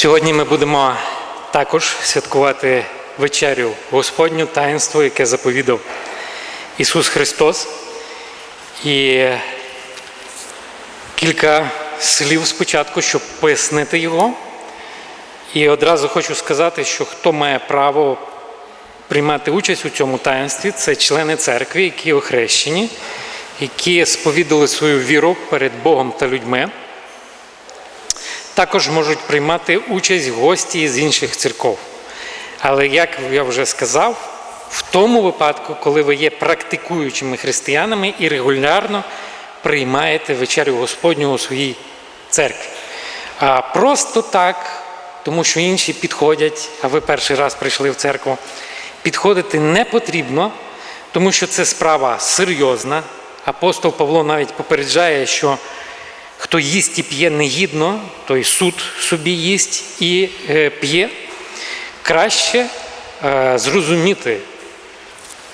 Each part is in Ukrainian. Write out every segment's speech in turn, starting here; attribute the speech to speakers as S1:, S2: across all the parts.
S1: Сьогодні ми будемо також святкувати вечерю Господню таїнство, яке заповідав Ісус Христос. І кілька слів спочатку, щоб пояснити його. І одразу хочу сказати, що хто має право приймати участь у цьому таїнстві, це члени церкви, які охрещені, які сповідали свою віру перед Богом та людьми. Також можуть приймати участь гості з інших церков. Але як я вже сказав, в тому випадку, коли ви є практикуючими християнами і регулярно приймаєте вечерю Господню у своїй церкві. А просто так, тому що інші підходять, а ви перший раз прийшли в церкву, підходити не потрібно, тому що це справа серйозна. Апостол Павло навіть попереджає, що хто їсть і п'є негідно, той суд собі їсть і е, п'є. Краще е, зрозуміти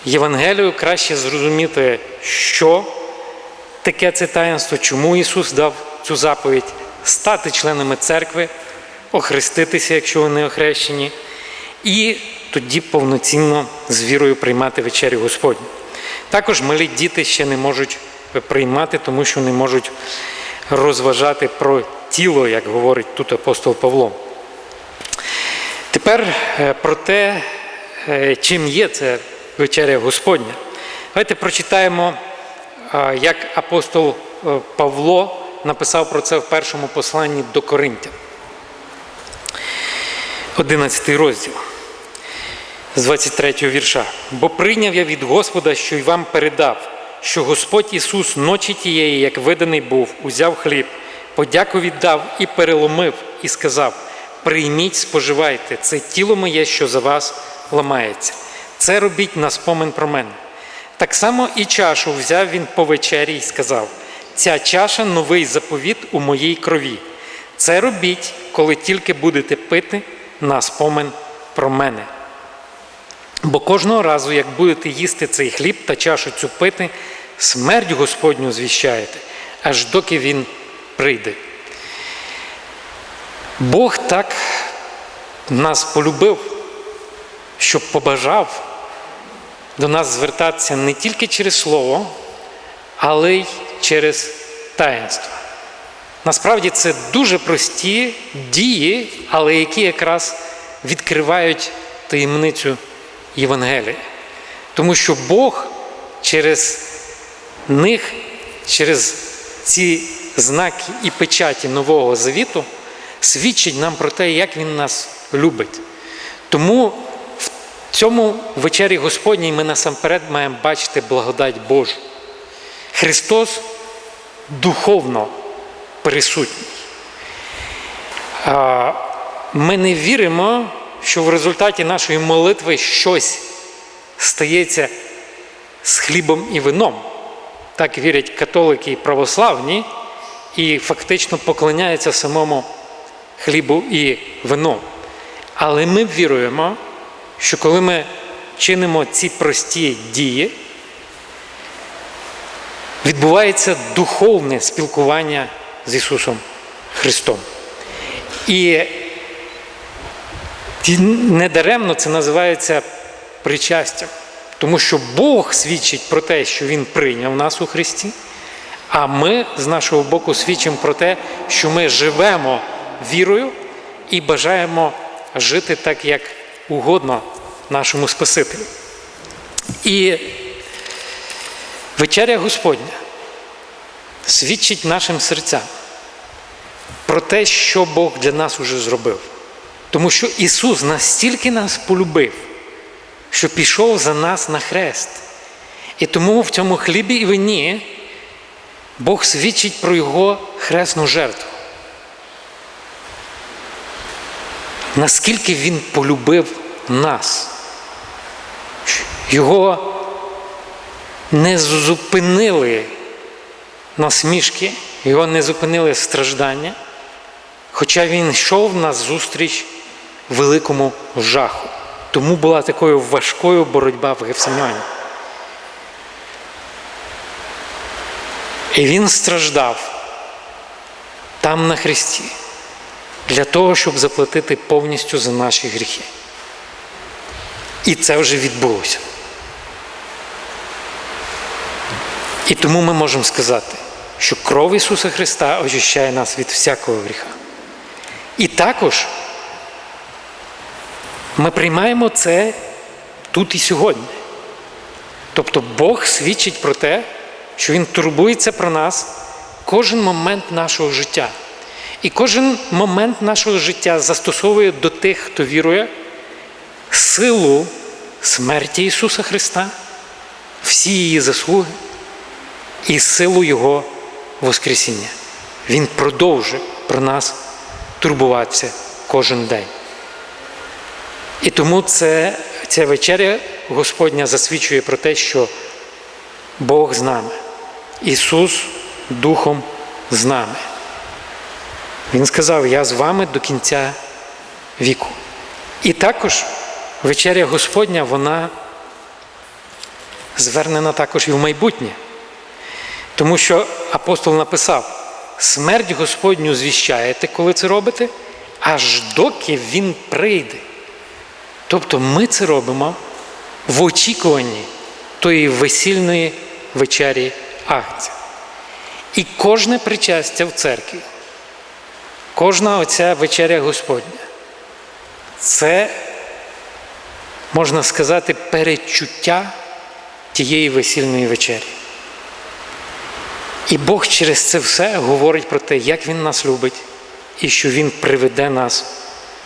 S1: Євангелію, краще зрозуміти, що таке це таїнство, чому Ісус дав цю заповідь, стати членами церкви, охреститися, якщо ви не охрещені, і тоді повноцінно з вірою приймати вечерю Господню. Також малі діти ще не можуть приймати, тому що не можуть розважати про тіло, як говорить тут апостол Павло. Тепер е, про те, е, чим є це вечеря Господня. Давайте прочитаємо, е, як апостол Павло написав про це в першому посланні до Коринтя. 11 розділ з 23 вірша. Бо прийняв я від Господа, що й вам передав, що Господь Ісус ночі тієї, як виданий був, узяв хліб, подяку віддав і переломив, і сказав: Прийміть, споживайте, це тіло моє, що за вас ламається. Це робіть на спомин про мене. Так само і чашу взяв він по вечері і сказав: Ця чаша новий заповіт у моїй крові. Це робіть, коли тільки будете пити на спомин про мене. Бо кожного разу, як будете їсти цей хліб та чашу цю пити, смерть Господню звіщаєте, аж доки Він прийде. Бог так нас полюбив, щоб побажав до нас звертатися не тільки через слово, але й через таїнство. Насправді це дуже прості дії, але які якраз відкривають таємницю Євангелія. Тому що Бог через них, через ці знаки і печаті Нового Завіту свідчить нам про те, як Він нас любить. Тому в цьому вечері Господній ми насамперед маємо бачити благодать Божу. Христос духовно присутній. Ми не віримо, що в результаті нашої молитви щось стається з хлібом і вином. Так вірять католики і православні, і фактично поклоняються самому хлібу і вину. Але ми віруємо, що коли ми чинимо ці прості дії, відбувається духовне спілкування з Ісусом Христом. І недаремно це називається причастям, тому що Бог свідчить про те, що Він прийняв нас у Христі, а ми з нашого боку свідчимо про те, що ми живемо вірою і бажаємо жити так, як угодно нашому Спасителю. І вечеря Господня свідчить нашим серцям про те, що Бог для нас уже зробив. Тому що Ісус настільки нас полюбив, що пішов за нас на хрест. І тому в цьому хлібі і вині Бог свідчить про Його хресну жертву. Наскільки Він полюбив нас, Його не зупинили насмішки, його не зупинили страждання, хоча він йшов на зустріч великому жаху. Тому була такою важкою боротьба в Гефсимані. І він страждав там на Христі. для того, щоб заплатити повністю за наші гріхи. І це вже відбулося. І тому ми можемо сказати, що кров Ісуса Христа очищає нас від всякого гріха. І також ми приймаємо це тут і сьогодні. Тобто Бог свідчить про те, що Він турбується про нас кожен момент нашого життя. І кожен момент нашого життя застосовує до тих, хто вірує, силу смерті Ісуса Христа, всі її заслуги і силу Його Воскресіння. Він продовжує про нас турбуватися кожен день. І тому це, ця вечеря Господня засвідчує про те, що Бог з нами, Ісус Духом з нами. Він сказав, я з вами до кінця віку. І також вечеря Господня, вона звернена також і в майбутнє. Тому що апостол написав, смерть Господню звіщаєте, коли це робите, аж доки Він прийде. Тобто ми це робимо в очікуванні тої весільної вечері Агнця. І кожне причастя в церкві, кожна оця вечеря Господня, це, можна сказати, перечуття тієї весільної вечері. І Бог через це все говорить про те, як Він нас любить і що Він приведе нас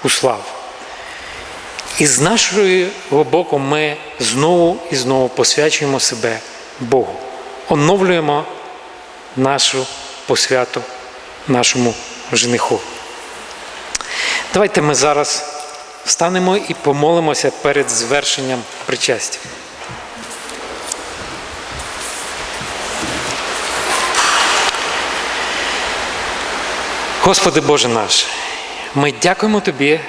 S1: у славу. І з нашого боку ми знову і знову посвячуємо себе Богу, оновлюємо нашу посвяту нашому жениху. Давайте ми зараз встанемо і помолимося перед звершенням причастя. Господи Боже наш, ми дякуємо Тобі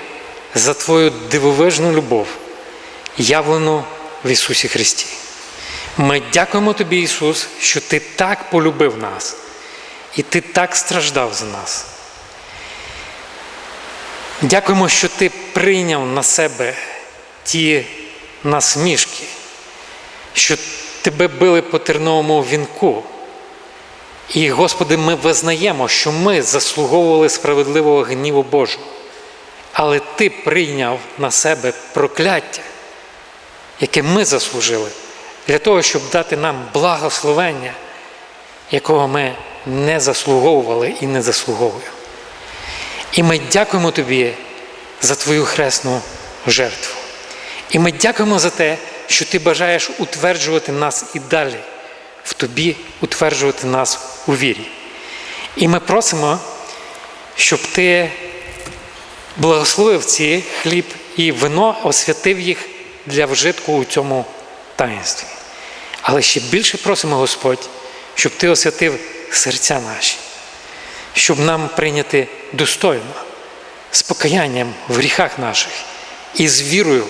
S1: за Твою дивовижну любов, явлену в Ісусі Христі. Ми дякуємо Тобі, Ісус, що Ти так полюбив нас, і Ти так страждав за нас. Дякуємо, що Ти прийняв на себе ті насмішки, що Тебе били по терновому вінку. І, Господи, ми визнаємо, що ми заслуговували справедливого гніву Божого. Але Ти прийняв на себе прокляття, яке ми заслужили, для того, щоб дати нам благословення, якого ми не заслуговували і не заслуговуємо. І ми дякуємо Тобі за Твою хресну жертву. І ми дякуємо за те, що Ти бажаєш утверджувати нас і далі, в Тобі утверджувати нас у вірі. І ми просимо, щоб Ти благословив ці хліб і вино, освятив їх для вжитку у цьому таїнстві. Але ще більше просимо, Господь, щоб Ти освятив серця наші, щоб нам прийняти достойно, з покаянням в гріхах наших і з вірою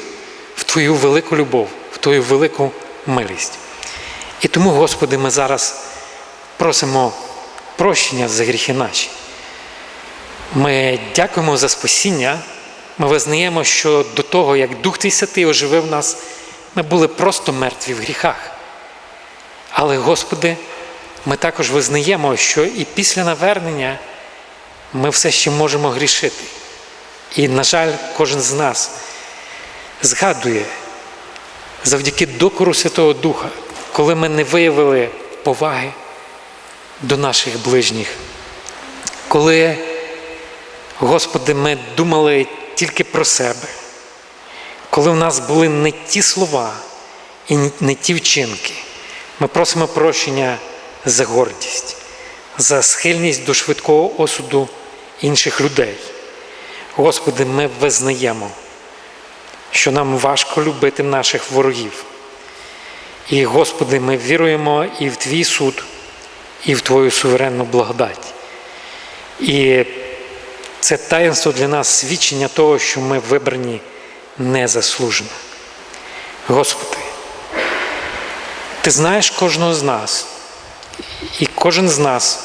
S1: в Твою велику любов, в Твою велику милість. І тому, Господи, ми зараз просимо прощення за гріхи наші. Ми дякуємо за спасіння. Ми визнаємо, що до того, як Дух Твій Святий оживив нас, ми були просто мертві в гріхах. Але, Господи, ми також визнаємо, що і після навернення ми все ще можемо грішити. І, на жаль, кожен з нас згадує завдяки докору Святого Духа, коли ми не виявили поваги до наших ближніх, коли Господи, ми думали тільки про себе, коли в нас були не ті слова і не ті вчинки, ми просимо прощення за гордість, за схильність до швидкого осуду інших людей. Господи, ми визнаємо, що нам важко любити наших ворогів. І, Господи, ми віруємо і в Твій суд, і в Твою суверенну благодать. І це таїнство для нас свідчення того, що ми вибрані незаслужено. Господи, Ти знаєш кожного з нас, і кожен з нас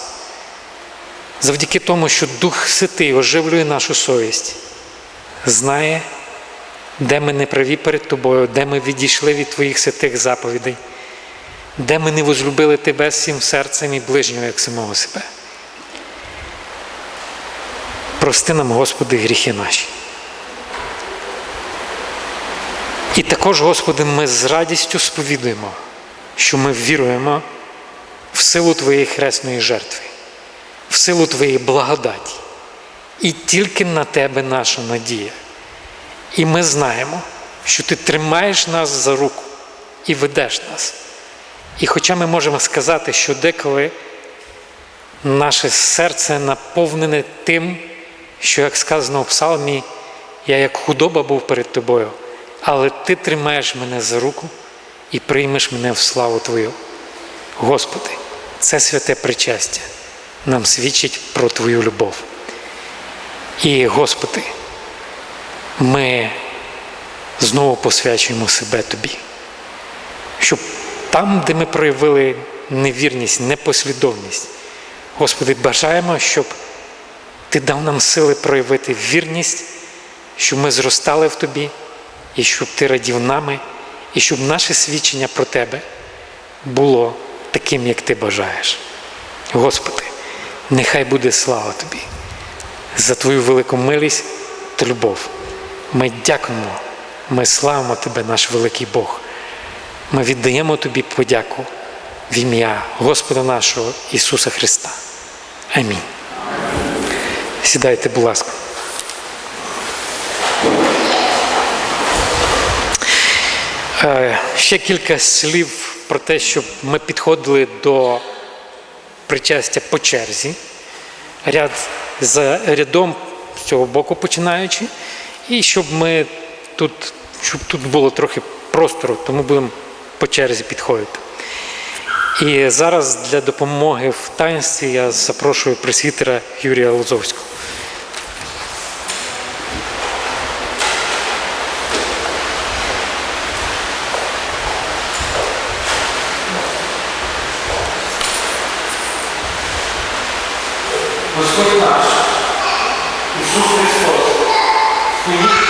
S1: завдяки тому, що Дух Святий оживлює нашу совість, знає, де ми не праві перед тобою, де ми відійшли від твоїх святих заповідей, де ми не возлюбили тебе всім серцем і ближнього, як самого себе. Прости нам, Господи, гріхи наші. І також, Господи, ми з радістю сповідуємо, що ми віруємо в силу Твоєї хресної жертви, в силу Твоєї благодаті. І тільки на Тебе наша надія. І ми знаємо, що Ти тримаєш нас за руку і ведеш нас. І хоча ми можемо сказати, що деколи наше серце наповнене тим, що, як сказано у псалмі, я як худоба був перед тобою, але Ти тримаєш мене за руку і приймеш мене в славу Твою. Господи, це святе причастя нам свідчить про Твою любов. І, Господи, ми знову посвячуємо себе Тобі, щоб там, де ми проявили невірність, непослідовність, Господи, бажаємо, щоб Ти дав нам сили проявити вірність, щоб ми зростали в Тобі, і щоб Ти радів нами, і щоб наше свідчення про Тебе було таким, як Ти бажаєш. Господи, нехай буде слава Тобі за Твою велику милість та любов. Ми дякуємо, ми славимо Тебе, наш великий Бог. Ми віддаємо Тобі подяку в ім'я Господа нашого Ісуса Христа. Амінь. Сідайте, будь ласка. Е, Ще кілька слів про те, щоб ми підходили до причастя по черзі, ряд за рядом з цього боку починаючи, і щоб ми тут, щоб тут було трохи простору, тому будемо по черзі підходити. І зараз для допомоги в таїнстві я запрошую пресвітера Юрія Лозовського. Наш, Ісус Христос, стоїть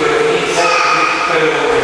S1: перед і завжди перемогли.